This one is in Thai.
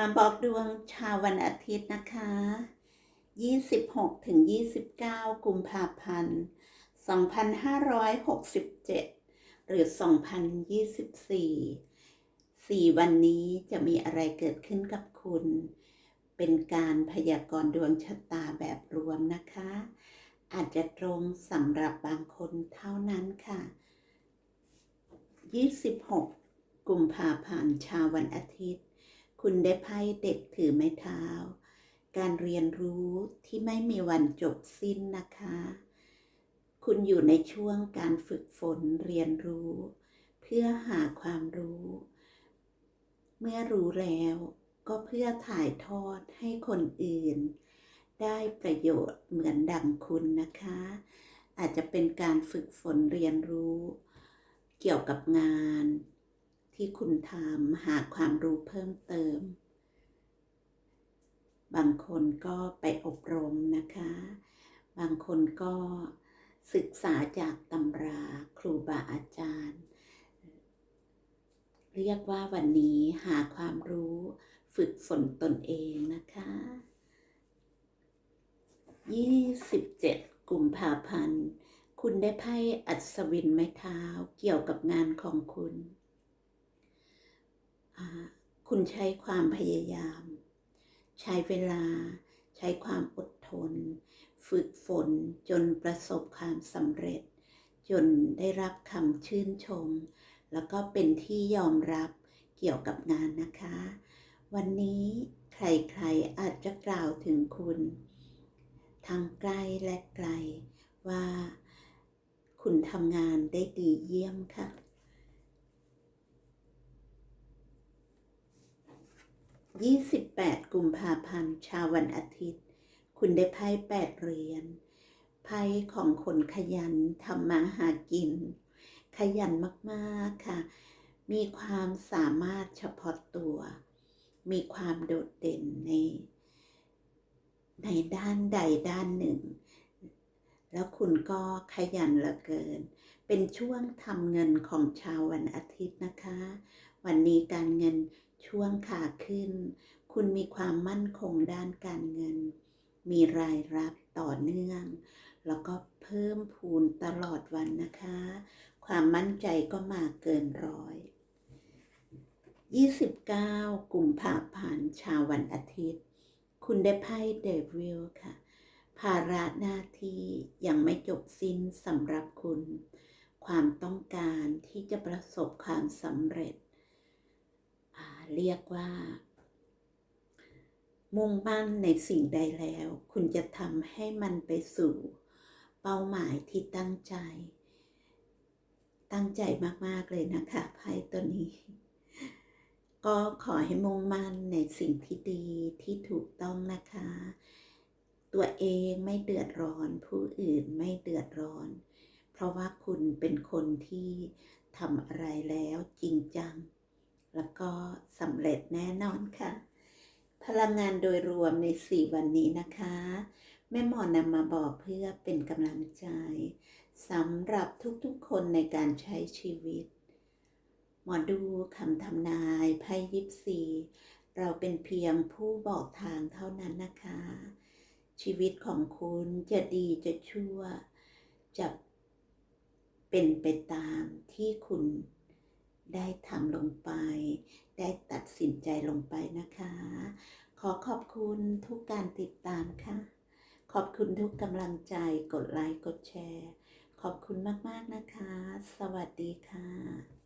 มาบอกดวงชาววันอาทิตย์นะคะ 26ถึง29 กุมภาพันธ์ 2567 หรือ 2024สี่วันนี้จะมีอะไรเกิดขึ้นกับคุณ เป็นการพยากรณ์ดวงชะตาแบบรวมนะคะ อาจจะตรงสำหรับบางคนเท่านั้นค่ะ 26 กุมภาพันธ์ชาววันอาทิตย์ คุณได้ไพ่เด็กถือไม้เท้า การเรียนรู้ที่ไม่มีวันจบสิ้นนะคะ คุณอยู่ในช่วงการฝึกฝนเรียนรู้ เพื่อหาความรู้ เมื่อรู้แล้วก็เพื่อถ่ายทอดให้คนอื่น ได้ประโยชน์เหมือนดังคุณนะคะ อาจจะเป็นการฝึกฝนเรียนรู้ เกี่ยวกับงาน ที่คุณทำหาความรู้เพิ่มเติม บางคนก็ไปอบรมนะคะ บางคนก็ศึกษาจากตำราครูบาอาจารย์ เรียกว่าวันนี้หาความรู้ฝึกฝนตนเองนะคะ 27 กุมภาพันธ์ คุณได้ไพ่อัศวินไม้เท้าเกี่ยวกับงานของคุณ คุณใช้ความพยายาม ใช้เวลา ใช้ความอดทน ฝึกฝนจนประสบความสำเร็จ จนได้รับคำชื่นชม แล้วก็เป็นที่ยอมรับเกี่ยวกับงานนะคะ วันนี้ใครๆอาจจะกล่าวถึงคุณทางใกล้และไกลว่าคุณทำงานได้ดีเยี่ยมค่ะ 28 กุมภาพันธ์ชาววันอาทิตย์ คุณได้ไพ่แปดเหรียญไพ่ของคนขยันทำมาหากิน ขยันมากๆค่ะ มีความสามารถเฉพาะตัว มีความโดดเด่นใน ในด้านใดด้านหนึ่ง แล้วคุณก็ขยันเหลือเกิน เป็นช่วงทำเงินของชาววันอาทิตย์นะคะ วันนี้การเงิน ช่วงขาขึ้น คุณมีความมั่นคงด้านการเงิน มีรายรับต่อเนื่อง แล้วก็เพิ่มพูนตลอดวันนะคะ ความมั่นใจก็มาเกินร้อย 29 กุมภาพันธ์ชาววันอาทิตย์ คุณได้ไพ่เดวิลค่ะ ภาระหน้าที่ยังไม่จบสิ้นสำหรับคุณ ความต้องการที่จะประสบความสำเร็จ เรียกว่า มุ่งมั่นในสิ่งใดแล้ว คุณจะทำให้มันไปสู่ เป้าหมายที่ตั้งใจ ตั้งใจมาก ๆ เลยนะคะไพ่ตัวนี้ ก็ขอให้มุ่งมั่นในสิ่งที่ดีที่ถูกต้องนะคะ ตัวเองไม่เดือดร้อน ผู้อื่นไม่เดือดร้อน เพราะว่าคุณเป็นคนที่ทำอะไรแล้วจริงจัง แล้วก็สำเร็จแน่นอนค่ะ พลังงานโดยรวมใน 4 วันนี้นะคะ แม่หมอนำมาบอกเพื่อเป็นกำลังใจสำหรับทุกๆคนในการใช้ชีวิต หมอดูคำทำนายไพ่ยิปซีเราเป็นเพียงผู้บอกทางเท่านั้นนะคะ ชีวิตของคุณจะดีจะชั่ว จะเป็นไปตามที่คุณได้ทำลงไป ใจลงไปนะคะ ขอขอบคุณทุกการติดตามค่ะ ขอบคุณทุกกำลังใจกดไลค์กดแชร์ ขอบคุณมาก ๆ นะคะ สวัสดีค่ะ